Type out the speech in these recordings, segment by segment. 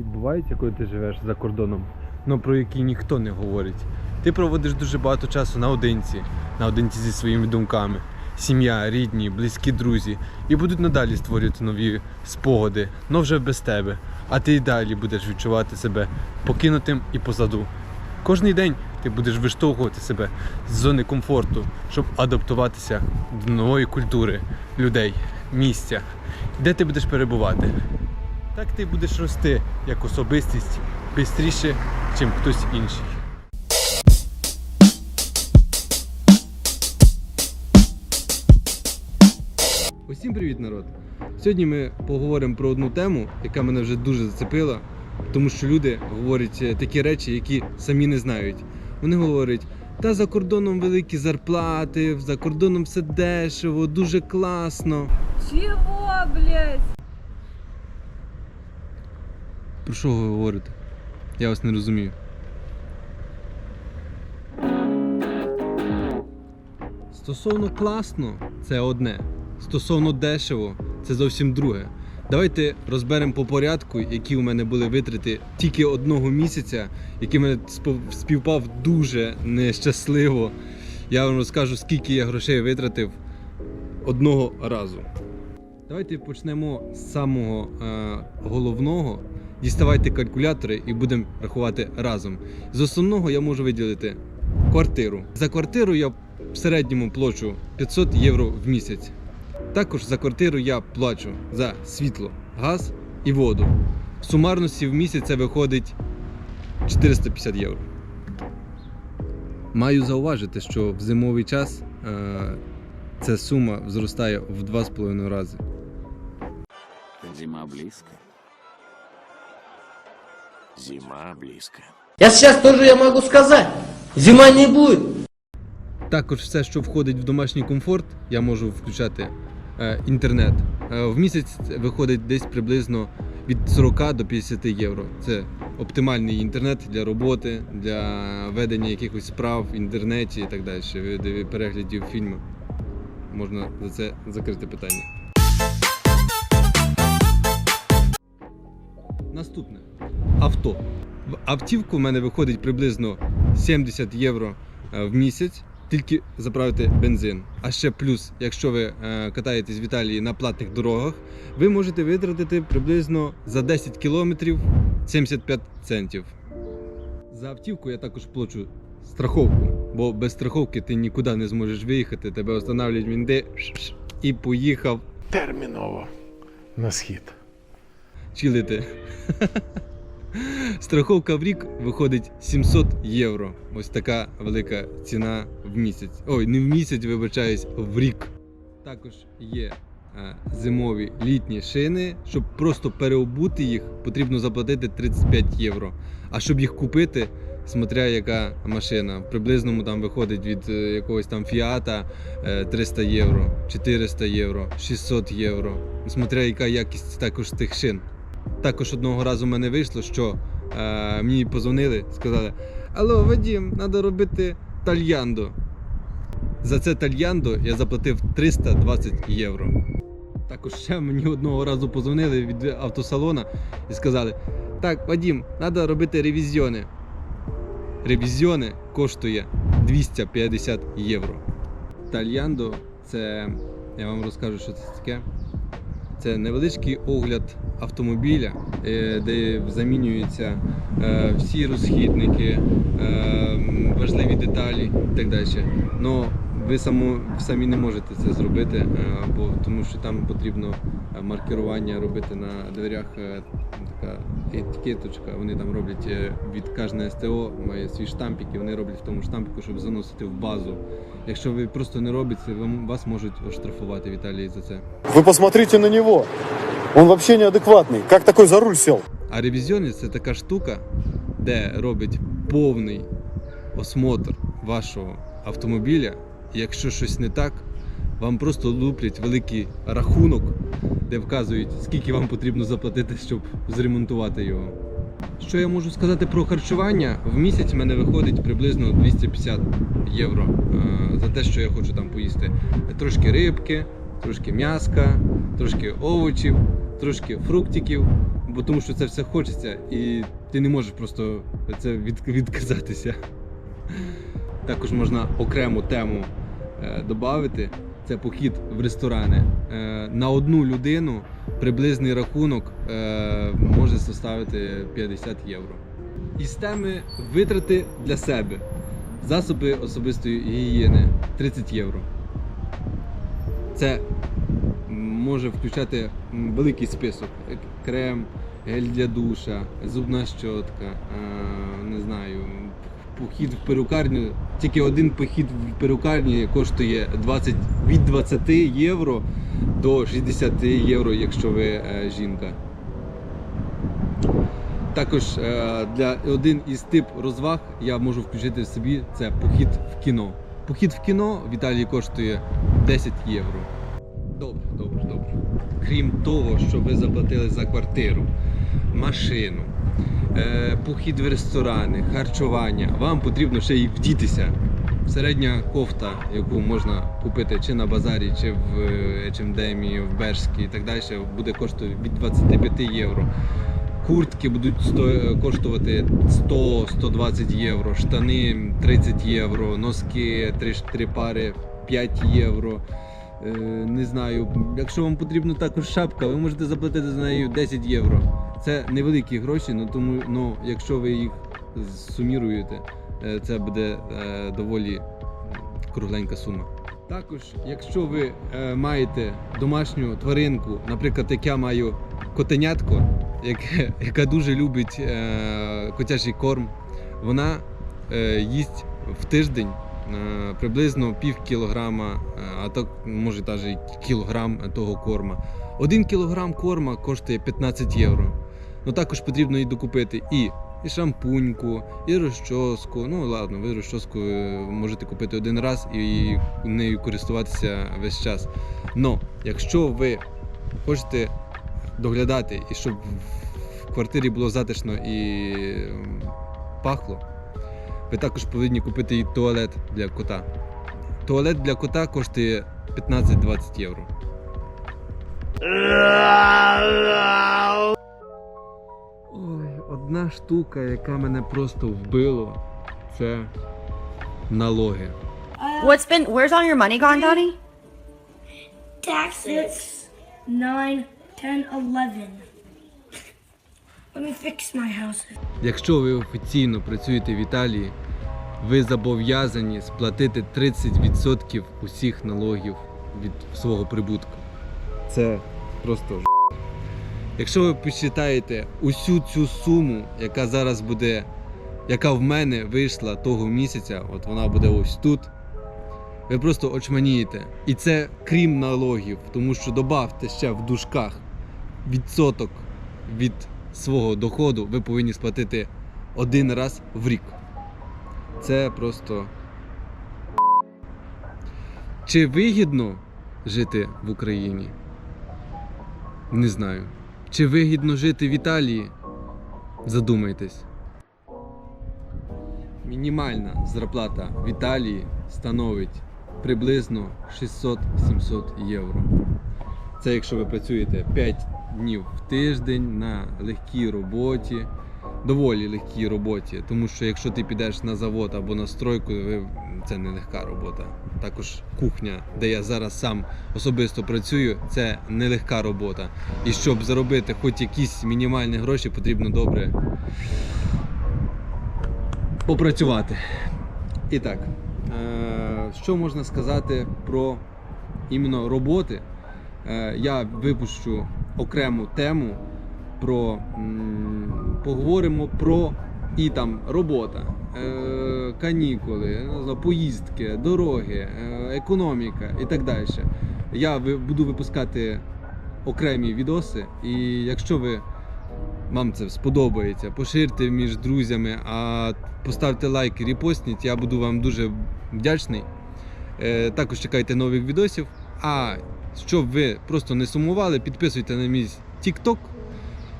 відбуваються, коли ти живеш за кордоном, але про які ніхто не говорить. Ти проводиш дуже багато часу наодинці, наодинці зі своїми думками. Сім'я, рідні, близькі друзі і будуть надалі створювати нові спогади, но вже без тебе. А ти й далі будеш відчувати себе покинутим і позаду. Кожний день ти будеш виштовхувати себе з зони комфорту, щоб адаптуватися до нової культури, людей, місця, де ти будеш перебувати. Так ти будеш рости як особистість швидше, ніж хтось інший. Усім привіт, народ! Сьогодні ми поговоримо про одну тему, яка мене вже дуже зацепила, тому що люди говорять е, такі речі, які самі не знають. Вони говорять, та за кордоном великі зарплати, за кордоном все дешево, дуже класно. Чего, блядь? Про що ви говорите? Я вас не розумію. Стосовно класно, це одне. Стосовно дешево, це зовсім друге. Давайте розберемо по порядку, які у мене були витрати тільки одного місяця, який мене співпав дуже нещасливо. Я вам розкажу, скільки я грошей витратив одного разу. Давайте почнемо з самого е, головного. Діставайте калькулятори і будемо рахувати разом. З основного я можу виділити квартиру. За квартиру я в середньому плачу 500 євро в місяць. Також за квартиру я плачу за світло, газ і воду. В сумарності в місяць це виходить 450 євро. Маю зауважити, що в зимовий час е, ця сума зростає в 2,5 рази. Зима близко. Зима близко. Я сейчас тоже я могу сказать. Зима не будет. Також все, що входить в домашній комфорт, я можу включати е, інтернет. Е, в місяць виходить десь приблизно від 40 до 50 євро. Це оптимальний інтернет для роботи, для ведення якихось справ в інтернеті і так далі, від переглядів фільмів. Можна за це закрити питання. Наступне авто. В автівку в мене виходить приблизно 70 євро е, в місяць, тільки заправити бензин. А ще плюс, якщо ви е, катаєтесь в Італії на платних дорогах, ви можете витратити приблизно за 10 кілометрів 75 центів. За автівку я також плачу страховку, бо без страховки ти нікуди не зможеш виїхати, тебе встановлюють мінди і поїхав терміново на схід. чилити. Страховка в рік виходить 700 євро. Ось така велика ціна в місяць. Ой, не в місяць, вибачаюсь, в рік. Також є е, зимові літні шини. Щоб просто переобути їх, потрібно заплатити 35 євро. А щоб їх купити, смотря яка машина, приблизному там виходить від е, якогось там фіата е, 300 євро, 400 євро, 600 євро. Смотря яка якість також тих шин. Також одного разу в мене вийшло, що е, мені позвонили, сказали: Алло, Вадім, треба робити тальяндо. За це тальяндо я заплатив 320 євро. Також ще мені одного разу позвонили від автосалона і сказали: Так, Вадім, треба робити ревізіони. Ревізіони коштує 250 євро. Тальяндо це, я вам розкажу, що це таке. Це невеличкий огляд автомобіля, е, де замінюються е, всі розхідники, е, важливі деталі і так далі. Но ви само, самі не можете це зробити, бо, тому що там потрібно маркерування робити на дверях. Така етикеточка, вони там роблять від кожне СТО, має свій штампік, і вони роблять в тому штампіку, щоб заносити в базу. Якщо ви просто не робите, вас можуть оштрафувати в Італії за це. Вы посмотрите на него. Он вообще неадекватный. Как такой за руль сел? А ревізіони це така штука, де робить повний осмотр вашого автомобіля. І якщо щось не так, вам просто луплять великий рахунок, де вказують, скільки вам потрібно заплатити, щоб зремонтувати його. Що я можу сказати про харчування? В місяць в мене виходить приблизно 250 євро е, за те, що я хочу там поїсти. Трошки рибки, трошки м'яска, трошки овочів, трошки фруктиків. бо тому що це все хочеться, і ти не можеш просто це від, відказатися. Також можна окрему тему е, додати. Це похід в ресторани. Е, на одну людину приблизний рахунок е, може составити 50 євро. Із теми витрати для себе. Засоби особистої гігієни 30 євро. Це може включати великий список: Е, крем, гель для душа, зубна щотка, е, не знаю, похід в перукарню. Тільки один похід в перукарні коштує 20, від 20 євро до 60 євро, якщо ви е, жінка. Також для один із тип розваг я можу включити в собі це похід в кіно. Похід в кіно в Італії коштує 10 євро. Добре, добре, добре. Крім того, що ви заплатили за квартиру, машину, е, похід в ресторани, харчування, вам потрібно ще й вдітися. Середня кофта, яку можна купити чи на базарі, чи в е, H&M, в Бершкі і так далі, буде коштувати від 25 євро. Куртки будуть сто- коштувати 100-120 євро, штани 30 євро, носки 3, 3 пари 5 євро. Е, не знаю, якщо вам потрібна також шапка, ви можете заплатити за неї 10 євро. Це невеликі гроші, ну тому ну, якщо ви їх суміруєте, е, це буде е, доволі кругленька сума. Також, якщо ви маєте домашню тваринку, наприклад, як я маю котенятко, яка дуже любить котячий корм, вона їсть в тиждень приблизно пів кілограма, е, а так може навіть кілограм того корма. Один кілограм корма коштує 15 євро. Ну також потрібно і докупити і, і шампуньку, і розчоску. Ну ладно, ви розчоску е, можете купити один раз і нею користуватися весь час. Но якщо ви хочете доглядати і щоб в квартирі було затишно і пахло, ви також повинні купити і туалет для кота. Туалет для кота коштує 15-20 євро. Ой, одна штука, яка мене просто вбила, це налоги. What's been? Where's all your money gone, Donnie? Taxes. Nine, ten, eleven. Let me fix my house. Якщо ви офіційно працюєте в Італії, ви зобов'язані сплатити 30% усіх налогів від свого прибутку. Це просто ж. Якщо ви посчитаєте усю цю суму, яка зараз буде, яка в мене вийшла того місяця, от вона буде ось тут. Ви просто очманієте. І це крім налогів, тому що добавте ще в дужках відсоток від свого доходу ви повинні сплатити один раз в рік. Це просто. Чи вигідно жити в Україні? Не знаю. Чи вигідно жити в Італії? Задумайтесь. Мінімальна зарплата в Італії становить приблизно 600-700 євро. Це якщо ви працюєте 5 днів в тиждень на легкій роботі, доволі легкій роботі, тому що якщо ти підеш на завод або на стройку, це не легка робота. Також кухня, де я зараз сам особисто працюю, це нелегка робота. І щоб заробити хоч якісь мінімальні гроші, потрібно добре попрацювати. І так, е, що можна сказати про іменно роботи? Е, я випущу окрему тему про поговоримо про і там робота, е, канікули, поїздки, дороги, е, економіка і так далі. Я буду випускати окремі відоси, і якщо ви вам це сподобається, поширте між друзями, а поставте лайк і репостніть, я буду вам дуже вдячний. Е, також чекайте нових відосів. А щоб ви просто не сумували, підписуйте на мій TikTok,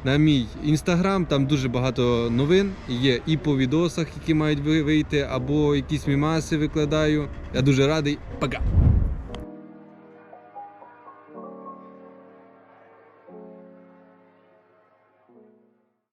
на мій інстаграм. там дуже багато новин є і по відосах, які мають ви- вийти, або якісь мімаси викладаю. Я дуже радий. Пока!